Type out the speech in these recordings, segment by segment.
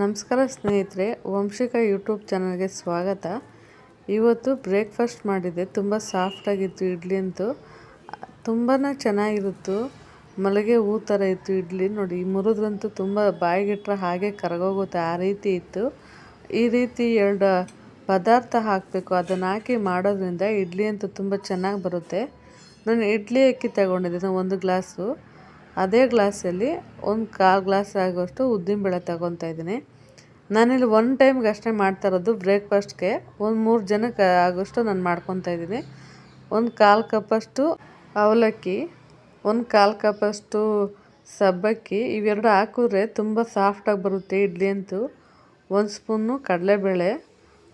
ನಮಸ್ಕಾರ ಸ್ನೇಹಿತರೆ, ವಂಶಿಕಾ ಯೂಟ್ಯೂಬ್ ಚಾನಲ್ಗೆ ಸ್ವಾಗತ. ಇವತ್ತು ಬ್ರೇಕ್ಫಾಸ್ಟ್ ಮಾಡಿದ್ದೆ. ತುಂಬ ಸಾಫ್ಟಾಗಿತ್ತು ಇಡ್ಲಿ ಅಂತೂ. ತುಂಬಾ ಚೆನ್ನಾಗಿರುತ್ತು. ಮಲಗೆ ಹೂ ಥರ ಇತ್ತು ಇಡ್ಲಿ. ನೋಡಿ ಮುರಿದ್ರಂತೂ ತುಂಬ ಬಾಯಿಗಿಟ್ರೆ ಹಾಗೆ ಕರಗೋಗುತ್ತೆ. ಆ ರೀತಿ ಇತ್ತು. ಈ ರೀತಿ ಎರಡು ಪದಾರ್ಥ ಹಾಕಬೇಕು. ಅದನ್ನು ಹಾಕಿ ಮಾಡೋದ್ರಿಂದ ಇಡ್ಲಿ ಅಂತೂ ತುಂಬ ಚೆನ್ನಾಗಿ ಬರುತ್ತೆ. ನಾನು ಇಡ್ಲಿ ಅಕ್ಕಿ ತಗೊಂಡಿದ್ದೀನಿ ಒಂದು ಗ್ಲಾಸು. ಅದೇ ಗ್ಲಾಸಲ್ಲಿ ಒಂದು ಕಾಲು ಗ್ಲಾಸ್ ಆಗೋಷ್ಟು ಉದ್ದಿನಬೇಳೆ ತಗೊತಾ ಇದ್ದೀನಿ. ನಾನಿಲ್ಲಿ ಒನ್ ಟೈಮ್ಗೆ ಅಷ್ಟೇ ಮಾಡ್ತಾ ಇರೋದು ಬ್ರೇಕ್ಫಾಸ್ಟ್ಗೆ. ಒಂದು ಮೂರು ಜನಕ್ಕೆ ಆಗೋಷ್ಟು ನಾನು ಮಾಡ್ಕೊತಾ ಇದ್ದೀನಿ. ಒಂದು ಕಾಲು ಕಪ್ಪಷ್ಟು ಅವಲಕ್ಕಿ, ಒಂದು ಕಾಲು ಕಪ್ಪಷ್ಟು ಸಬ್ಬಕ್ಕಿ, ಇವೆರಡು ಹಾಕಿದ್ರೆ ತುಂಬ ಸಾಫ್ಟಾಗಿ ಬರುತ್ತೆ ಇಡ್ಲಿ ಅಂತೂ. ಒಂದು ಸ್ಪೂನು ಕಡಲೆಬೇಳೆ,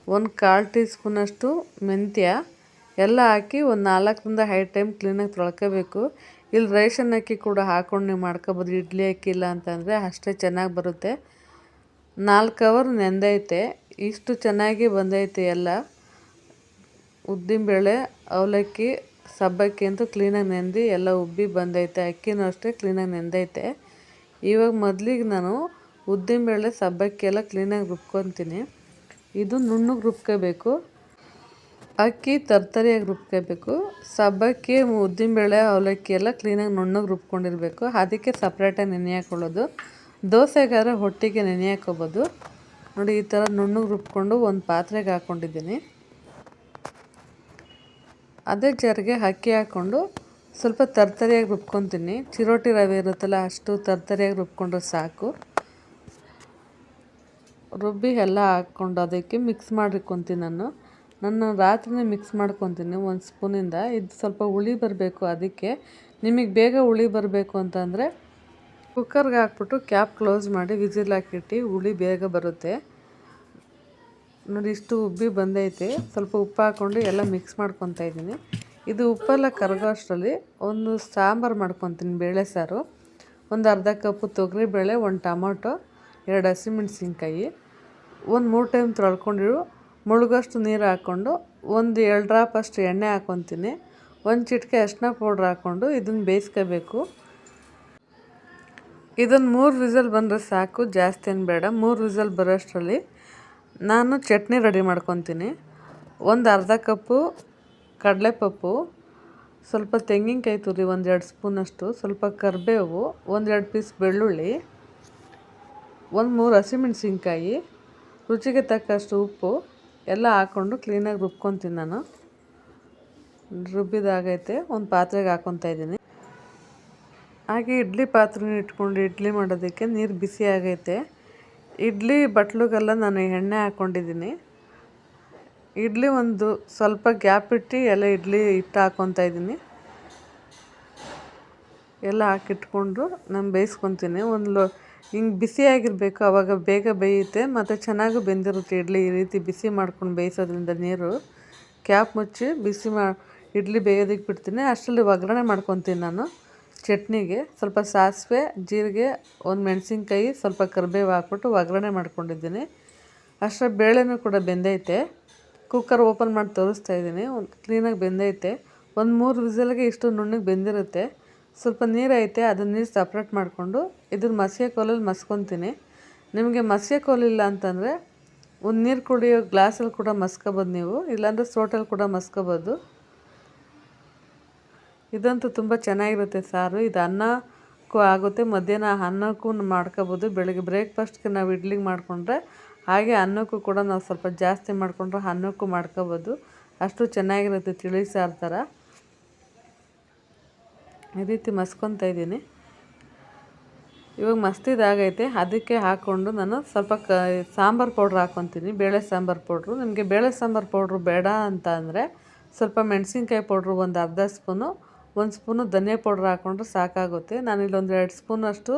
ಒಂದು ಕಾಲು ಟೀ ಸ್ಪೂನಷ್ಟು ಮೆಂತ್ಯ, ಎಲ್ಲ ಹಾಕಿ ಒಂದು ನಾಲ್ಕರಿಂದ ಐದು ಟೈಮ್ ಕ್ಲೀನಾಗಿ ತೊಳ್ಕೊಬೇಕು. ಇಲ್ಲಿ ರೇಷನ್ ಅಕ್ಕಿ ಕೂಡ ಹಾಕ್ಕೊಂಡು ನೀವು ಮಾಡ್ಕೊಬೋದು, ಇಡ್ಲಿ ಅಕ್ಕಿ ಇಲ್ಲ ಅಂತಂದರೆ ಅಷ್ಟೇ ಚೆನ್ನಾಗಿ ಬರುತ್ತೆ. ನಾಲ್ಕು ಅವರ್ ನೆಂದೈತೆ, ಇಷ್ಟು ಚೆನ್ನಾಗಿ ಬಂದೈತೆ ಎಲ್ಲ. ಉದ್ದಿನಬೇಳೆ, ಅವಲಕ್ಕಿ, ಸಬ್ಬಕ್ಕಿ ಅಂತೂ ಕ್ಲೀನಾಗಿ ನೆಂದು ಎಲ್ಲ ಉಬ್ಬಿ ಬಂದೈತೆ, ಅಕ್ಕಿನೂ ಅಷ್ಟೇ ಕ್ಲೀನಾಗಿ ನೆಂದೈತೆ. ಇವಾಗ ಮೊದಲಿಗೆ ನಾನು ಉದ್ದಿನಬೇಳೆ, ಸಬ್ಬಕ್ಕಿ ಎಲ್ಲ ಕ್ಲೀನಾಗಿ ರುಬ್ಕೊತೀನಿ. ಇದು ನುಣ್ಣಗೆ ರುಬ್ಕೋಬೇಕು. ಅಕ್ಕಿ ತರ್ತರಿಯಾಗಿ ರುಬ್ಕೋಬೇಕು. ಸಬ್ಬಕ್ಕಿ, ಉದ್ದಿನಬೇಳೆ, ಅವಲಕ್ಕಿ ಎಲ್ಲ ಕ್ಲೀನಾಗಿ ನುಣ್ಣಗೆ ರುಬ್ಕೊಂಡಿರಬೇಕು. ಅದಕ್ಕೆ ಸಪ್ರೇಟಾಗಿ ನೆನೆ ಹಾಕ್ಕೊಳ್ಳೋದು ದೋಸೆಗಾರ ಹೊಟ್ಟಿಗೆ ನೆನೆ ಹಾಕೋಬೋದು. ನೋಡಿ, ಈ ಥರ ನುಣ್ಣಗೆ ರುಬ್ಕೊಂಡು ಒಂದು ಪಾತ್ರೆಗೆ ಹಾಕ್ಕೊಂಡಿದ್ದೀನಿ. ಅದೇ ಜರಿಗೆ ಅಕ್ಕಿ ಹಾಕ್ಕೊಂಡು ಸ್ವಲ್ಪ ತರ್ತರಿಯಾಗಿ ರುಬ್ಕೊತೀನಿ. ಚಿರೋಟಿ ರವೆ ಇರುತ್ತಲ್ಲ, ಅಷ್ಟು ತರ್ತರಿಯಾಗಿ ರುಬ್ಕೊಂಡ್ರೆ ಸಾಕು. ರುಬ್ಬಿ ಎಲ್ಲ ಹಾಕ್ಕೊಂಡು ಅದಕ್ಕೆ ಮಿಕ್ಸ್ ಮಾಡಿಕೊಂತೀನಿ ನಾನು. ನಾನು ರಾತ್ರಿನೇ ಮಿಕ್ಸ್ ಮಾಡ್ಕೊತೀನಿ ಒಂದು ಸ್ಪೂನಿಂದ ಇದು. ಸ್ವಲ್ಪ ಹುಳಿ ಬರಬೇಕು ಅದಕ್ಕೆ. ನಿಮಗೆ ಬೇಗ ಹುಳಿ ಬರಬೇಕು ಅಂತಂದರೆ ಕುಕ್ಕರ್ಗೆ ಹಾಕ್ಬಿಟ್ಟು ಕ್ಯಾಪ್ ಕ್ಲೋಸ್ ಮಾಡಿ ವಿಸಿಲ್ ಹಾಕಿಟ್ಟು ಹುಳಿ ಬೇಗ ಬರುತ್ತೆ. ನೋಡಿ ಇಷ್ಟು ಉಬ್ಬಿ ಬಂದೈತೆ. ಸ್ವಲ್ಪ ಉಪ್ಪು ಹಾಕ್ಕೊಂಡು ಎಲ್ಲ ಮಿಕ್ಸ್ ಮಾಡ್ಕೊತಾ ಇದ್ದೀನಿ. ಇದು ಉಪ್ಪೆಲ್ಲ ಕರಗೋ ಅಷ್ಟರಲ್ಲಿ ಒಂದು ಸಾಂಬಾರು ಮಾಡ್ಕೊತೀನಿ ಬೇಳೆ ಸಾರು. ಒಂದು ಅರ್ಧ ಕಪ್ಪು ತೊಗರಿಬೇಳೆ ಒಂದು ಟೊಮೊಟೊ, ಎರಡು ಹಸಿಮೆಣ್ಸಿನ್ಕಾಯಿ ಒಂದು ಮೂರು ಟೈಮ್ ತೊಳ್ಕೊಂಡಿರು. ಮುಳುಗೋಷ್ಟು ನೀರು ಹಾಕ್ಕೊಂಡು ಒಂದು ಎರಡು ಡ್ರಾಪ್ ಅಷ್ಟು ಎಣ್ಣೆ ಹಾಕ್ಕೊತೀನಿ ಒಂದು ಚಿಟಿಕೆ ಅರಿಶಿನ ಪೌಡ್ರ್ ಹಾಕ್ಕೊಂಡು ಇದನ್ನು ಬೇಯಿಸ್ಕೋಬೇಕು. ಇದನ್ನು ಮೂರು ವಿಸಲ್ ಬಂದರೆ ಸಾಕು, ಜಾಸ್ತಿ ಏನು ಬೇಡ. ಮೂರು ವಿಸಲ್ ಬರೋಷ್ಟರಲ್ಲಿ ನಾನು ಚಟ್ನಿ ರೆಡಿ ಮಾಡ್ಕೊತೀನಿ. ಒಂದು ಅರ್ಧ ಕಪ್ಪು ಕಡಲೆಪಪ್ಪು, ಸ್ವಲ್ಪ ತೆಂಗಿನಕಾಯಿ ತುರಿ ಒಂದೆರಡು ಸ್ಪೂನಷ್ಟು ಸ್ವಲ್ಪ ಕರಿಬೇವು ಒಂದೆರಡು ಪೀಸ್ ಬೆಳ್ಳುಳ್ಳಿ, ಒಂದು ಮೂರು ಹಸಿಮೆಣ್ಸಿನ್ಕಾಯಿ, ರುಚಿಗೆ ತಕ್ಕಷ್ಟು ಉಪ್ಪು ಎಲ್ಲ ಹಾಕ್ಕೊಂಡು ಕ್ಲೀನಾಗಿ ರುಬ್ಕೊತೀನಿ ನಾನು. ರುಬ್ಬಿದಾಗೈತೆ, ಒಂದು ಪಾತ್ರೆಗೆ ಹಾಕ್ಕೊತಾ ಇದ್ದೀನಿ. ಹಾಗೆ ಇಡ್ಲಿ ಪಾತ್ರೆನ ಇಟ್ಕೊಂಡು ಇಡ್ಲಿ ಮಾಡೋದಕ್ಕೆ ನೀರು ಬಿಸಿ ಆಗೈತೆ. ಇಡ್ಲಿ ಬಟ್ಲಿಗೆಲ್ಲ ನಾನು ಎಣ್ಣೆ ಹಾಕ್ಕೊಂಡಿದ್ದೀನಿ ಇಡ್ಲಿ ಒಂದು ಸ್ವಲ್ಪ ಗ್ಯಾಪ್ ಇಟ್ಟು ಎಲ್ಲ ಇಡ್ಲಿ ಹಿಟ್ಟು ಹಾಕ್ಕೊತಾ ಇದ್ದೀನಿ. ಎಲ್ಲ ಹಾಕಿಟ್ಕೊಂಡು ನಾನು ಬೇಯಿಸ್ಕೊತೀನಿ. ಒಂದು ಲೋ ಹಿಂಗೆ ಬಿಸಿಯಾಗಿರಬೇಕು ಆವಾಗ ಬೇಗ ಬೇಯುತ್ತೆ, ಮತ್ತು ಚೆನ್ನಾಗೂ ಬೆಂದಿರುತ್ತೆ ಇಡ್ಲಿ. ಈ ರೀತಿ ಬಿಸಿ ಮಾಡ್ಕೊಂಡು ಬೇಯಿಸೋದ್ರಿಂದ ನೀರು ಕ್ಯಾಪ್ ಮುಚ್ಚಿ ಬಿಸಿ ಮಾ, ಇಡ್ಲಿ ಬೇಯೋದಕ್ಕೆ ಬಿಡ್ತೀನಿ. ಅಷ್ಟರಲ್ಲಿ ಒಗ್ಗರಣೆ ಮಾಡ್ಕೊತೀನಿ ನಾನು. ಚಟ್ನಿಗೆ ಸ್ವಲ್ಪ ಸಾಸಿವೆ, ಜೀರಿಗೆ, ಒಂದು ಮೆಣಸಿನ್ಕಾಯಿ, ಸ್ವಲ್ಪ ಕರಿಬೇವು ಹಾಕ್ಬಿಟ್ಟು ಒಗ್ಗರಣೆ ಮಾಡ್ಕೊಂಡಿದ್ದೀನಿ. ಅಷ್ಟರ ಬೇಳೆನೂ ಕೂಡ ಬೆಂದೈತೆ. ಕುಕ್ಕರ್ ಓಪನ್ ಮಾಡಿ ತೋರಿಸ್ತಾ ಇದ್ದೀನಿ. ಒಂದು ಕ್ಲೀನಾಗಿ ಬೆಂದೈತೆ. ಒಂದು ಮೂರು ವಿಸಲ್ಗೆ ಇಷ್ಟು ನುಣ್ಣಗೆ ಬೆಂದಿರುತ್ತೆ. ಸ್ವಲ್ಪ ನೀರೈತೆ ಅದನ್ನ ನೀರು ಸಪ್ರೇಟ್ ಮಾಡಿಕೊಂಡು ಇದನ್ನ ಮಸಿಗೆ ಕೋಲಲ್ಲಿ ಮಸ್ಕೊತೀನಿ. ನಿಮಗೆ ಮಸಿಗೆ ಕೋಲಿಲ್ಲ ಅಂತಂದರೆ ಒಂದು ನೀರು ಕುಡಿಯೋ ಗ್ಲಾಸಲ್ಲಿ ಕೂಡ ಮಸ್ಕೋಬೋದು ನೀವು, ಇಲ್ಲಾಂದರೆ ಸೋಟಲ್ಲಿ ಕೂಡ ಮಸ್ಕೋಬೋದು. ಇದಂತೂ ತುಂಬ ಚೆನ್ನಾಗಿರುತ್ತೆ ಸಾರು. ಇದು ಅನ್ನಕ್ಕೂ ಆಗುತ್ತೆ, ಮಧ್ಯಾಹ್ನ ಅನ್ನಕ್ಕೂ ಮಾಡ್ಕೋಬೋದು. ಬೆಳಗ್ಗೆ ಬ್ರೇಕ್ಫಾಸ್ಟ್ಗೆ ನಾವು ಇಡ್ಲಿಗೆ ಮಾಡಿಕೊಂಡ್ರೆ ಹಾಗೆ ಅನ್ನಕ್ಕೂ ಕೂಡ ನಾವು ಸ್ವಲ್ಪ ಜಾಸ್ತಿ ಮಾಡಿಕೊಂಡ್ರೆ ಅನ್ನಕ್ಕೂ ಮಾಡ್ಕೋಬೋದು. ಅಷ್ಟು ಚೆನ್ನಾಗಿರುತ್ತೆ ತಿಳಿ ಸಾರು ಥರ ಈ ರೀತಿ ಮಸ್ಕೊತಾ ಇದ್ದೀನಿ. ಇವಾಗ ಮಸ್ತಿದಾಗೈತೆ ಅದಕ್ಕೆ ಹಾಕ್ಕೊಂಡು ನಾನು ಸ್ವಲ್ಪ ಕ, ಸಾಂಬಾರು ಪೌಡ್ರ್ ಹಾಕ್ಕೊತೀನಿ ಬೇಳೆ ಸಾಂಬಾರು ಪೌಡ್ರು. ನಿಮಗೆ ಬೇಳೆ ಸಾಂಬಾರು ಪೌಡ್ರು ಬೇಡ ಅಂತ ಅಂದರೆ ಸ್ವಲ್ಪ ಮೆಣಸಿನ್ಕಾಯಿ ಪೌಡ್ರು ಒಂದು ಅರ್ಧ ಸ್ಪೂನು, ಒಂದು ಸ್ಪೂನು ಧನಿಯಾ ಪೌಡ್ರ್ ಹಾಕ್ಕೊಂಡ್ರೆ ಸಾಕಾಗುತ್ತೆ. ನಾನು ಇಲ್ಲೊಂದು ಎರಡು ಸ್ಪೂನಷ್ಟು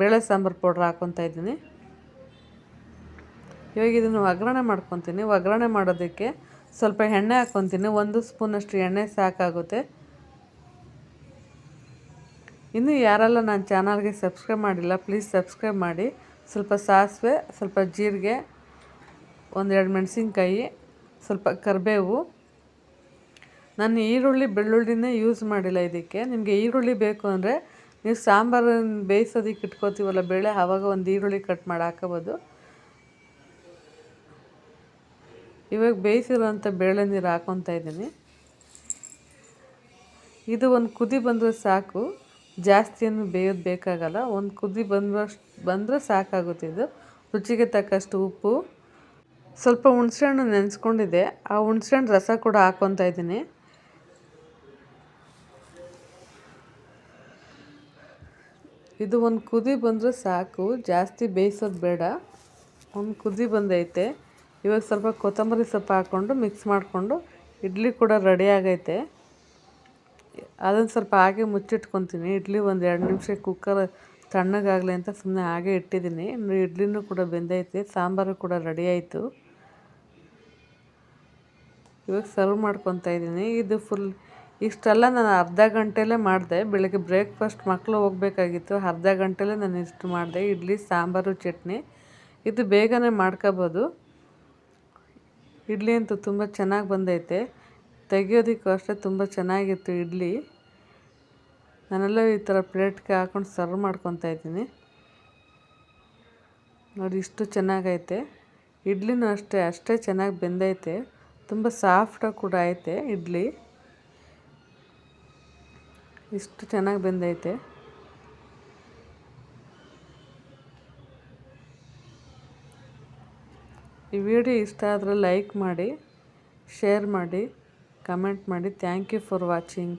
ಬೇಳೆ ಸಾಂಬಾರು ಪೌಡ್ರ್ ಹಾಕ್ಕೊತಾ ಇದ್ದೀನಿ. ಇವಾಗ ಇದನ್ನು ಒಗ್ಗರಣೆ ಮಾಡ್ಕೊತೀನಿ. ಒಗ್ಗರಣೆ ಮಾಡೋದಕ್ಕೆ ಸ್ವಲ್ಪ ಎಣ್ಣೆ ಹಾಕ್ಕೊತೀನಿ ಒಂದು ಸ್ಪೂನಷ್ಟು ಎಣ್ಣೆ ಸಾಕಾಗುತ್ತೆ. ಇನ್ನೂ ಯಾರೆಲ್ಲ ನನ್ನ ಚಾನಲ್ಗೆ ಸಬ್ಸ್ಕ್ರೈಬ್ ಮಾಡಿಲ್ಲ ಪ್ಲೀಸ್ ಸಬ್ಸ್ಕ್ರೈಬ್ ಮಾಡಿ. ಸ್ವಲ್ಪ ಸಾಸಿವೆ, ಸ್ವಲ್ಪ ಜೀರಿಗೆ, ಒಂದೆರಡು ಮೆಣಸಿನ್ಕಾಯಿ, ಸ್ವಲ್ಪ ಕರಿಬೇವು. ನಾನು ಈರುಳ್ಳಿ, ಬೆಳ್ಳುಳ್ಳಿನೇ ಯೂಸ್ ಮಾಡಿಲ್ಲ ಇದಕ್ಕೆ. ನಿಮಗೆ ಈರುಳ್ಳಿ ಬೇಕು ಅಂದರೆ ನೀವು ಸಾಂಬಾರು ಬೇಯಿಸೋದಕ್ಕೆ ಇಟ್ಕೋತೀವಲ್ಲ, ಬೇಳೆ ಆವಾಗ ಒಂದು ಈರುಳ್ಳಿ ಕಟ್ ಮಾಡಿ ಹಾಕೋಬೋದು. ಇವಾಗ ಬೇಯಿಸಿರೋಂಥ ಬೇಳೆ ನೀರು ಹಾಕೊತಾ ಇದ್ದೀನಿ. ಇದು ಒಂದು ಕುದಿ ಬಂದರೆ ಸಾಕು. ಜಾಸ್ತಿಯನ್ನು ಬೇಯೋದು ಬೇಕಾಗಲ್ಲ. ಒಂದು ಕುದಿ ಬಂದಷ್ಟು ಬಂದರೆ ಸಾಕಾಗುತ್ತೆ ಇದು. ರುಚಿಗೆ ತಕ್ಕಷ್ಟು ಉಪ್ಪು. ಸ್ವಲ್ಪ ಹುಣಸೆಹಣ್ಣು ನೆನೆಸ್ಕೊಂಡಿದೆ ಆ ಹುಣಸೆಹಣ್ಣು ರಸ ಕೂಡ ಹಾಕ್ಕೊತಾ ಇದ್ದೀನಿ. ಇದು ಒಂದು ಕುದಿ ಬಂದರೆ ಸಾಕು. ಜಾಸ್ತಿ ಬೇಯಿಸೋದು ಬೇಡ. ಒಂದು ಕುದಿ ಬಂದೈತೆ. ಇವಾಗ ಸ್ವಲ್ಪ ಕೊತ್ತಂಬರಿ ಸೊಪ್ಪು ಹಾಕ್ಕೊಂಡು ಮಿಕ್ಸ್ ಮಾಡಿಕೊಂಡು ಇಡ್ಲಿ ಕೂಡ ರೆಡಿ ಆಗೈತೆ. ಅದನ್ನು ಸ್ವಲ್ಪ ಹಾಗೆ ಮುಚ್ಚಿಟ್ಕೊತೀನಿ. ಇಡ್ಲಿ ಒಂದು ಎರಡು ನಿಮಿಷ ಕುಕ್ಕರ್ ತಣ್ಣಗಾಗಲಿ ಅಂತ ಸುಮ್ಮನೆ ಹಾಗೆ ಇಟ್ಟಿದ್ದೀನಿ ಇಡ್ಲಿನೂ ಕೂಡ ಬೆಂದೈತೆ, ಸಾಂಬಾರು ಕೂಡ ರೆಡಿ ಆಯಿತು. ಇವಾಗ ಸರ್ವ್ ಮಾಡ್ಕೊತಾ ಇದ್ದೀನಿ ಇದು ಫುಲ್ ಇಷ್ಟೆಲ್ಲ ನಾನು ಅರ್ಧ ಗಂಟೆಲೇ ಮಾಡಿದೆ. ಬೆಳಗ್ಗೆ ಬ್ರೇಕ್ಫಾಸ್ಟ್ ಮಕ್ಕಳು ಹೋಗಬೇಕಾಗಿತ್ತು. ಅರ್ಧ ಗಂಟೆಲೇ ನಾನು ಇಷ್ಟು ಮಾಡಿದೆ. ಇಡ್ಲಿ, ಸಾಂಬಾರು, ಚಟ್ನಿ. ಇದು ಬೇಗನೆ ಮಾಡ್ಕೋಬೋದು. ಇಡ್ಲಿ ಅಂತೂ ತುಂಬ ಚೆನ್ನಾಗಿ ಬಂದೈತೆ. ತೆಗಿಯೋದಕ್ಕೂ ಅಷ್ಟೇ ತುಂಬ ಚೆನ್ನಾಗಿತ್ತು ಇಡ್ಲಿ. ನಾನೆಲ್ಲ ಈ ಥರ ಪ್ಲೇಟ್ಗೆ ಹಾಕೊಂಡು ಸರ್ವ್ ಮಾಡ್ಕೊತಾ ಇದ್ದೀನಿ. ನೋಡಿ, ಇಷ್ಟು ಚೆನ್ನಾಗೈತೆ. ಇಡ್ಲಿನೂ ಅಷ್ಟೇ ಅಷ್ಟೇ ಚೆನ್ನಾಗಿ ಬೆಂದೈತೆ. ತುಂಬ ಸಾಫ್ಟಾಗಿ ಕೂಡ ಐತೆ ಇಡ್ಲಿ. ಇಷ್ಟು ಚೆನ್ನಾಗಿ ಬೆಂದೈತೆ. ಈ ವಿಡಿಯೋ ಇಷ್ಟ ಆದರೆ ಲೈಕ್ ಮಾಡಿ, ಶೇರ್ ಮಾಡಿ. ಕಮೆಂಟ್ ಮಾಡಿ. Thank you for watching